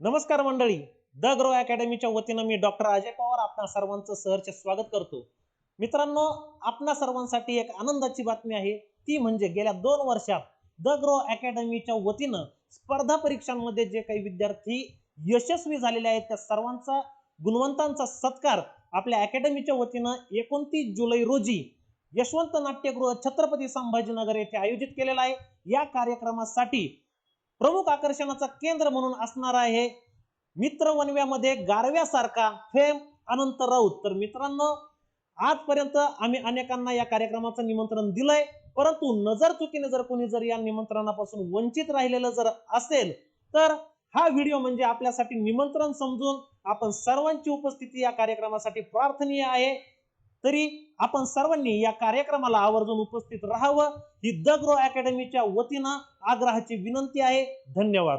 नमस्कार मंडळी. The grow अकॅडमीच्या वतीनं मी डॉक्टर अजय पवार आपणा सर्वांचं सहर्ष स्वागत करतो. मित्रांनो आपणा सर्वांसाठी एक आनंदाची बातमी आहे. ती म्हणजे गेल्या दोन वर्षात द ग्रो अकॅडमीच्या वतीनं स्पर्धा परीक्षांमध्ये जे काही विद्यार्थी यशस्वी झालेले आहेत त्या सर्वांचा गुणवंतांचा सत्कार आपल्या अकॅडमीच्या वतीनं एकोणतीस जुलै रोजी यशवंत नाट्यगृह छत्रपती संभाजीनगर येथे आयोजित केलेला आहे. या कार्यक्रमासाठी प्रमुख आकर्षणाचा केंद्र म्हणून असणार आहे मित्र वनव्यामध्ये गारव्यासारखा फेम अनंत राऊत. तर मित्रांनो आजपर्यंत आम्ही अनेकांना या कार्यक्रमाचं निमंत्रण दिलंय. परंतु नजर चुकीने जर कोणी जर या निमंत्रणापासून वंचित राहिलेलं जर असेल तर हा व्हिडिओ म्हणजे आपल्यासाठी निमंत्रण समजून आपण सर्वांची उपस्थिती या कार्यक्रमासाठी प्रार्थनीय आहे. तरी आपण सर्वांनी या कार्यक्रमाला आवर्जून उपस्थित राहावं. ही द ग्रो अकॅडमीच्या वतीनं आग्रहाची विनंती आहे. धन्यवाद.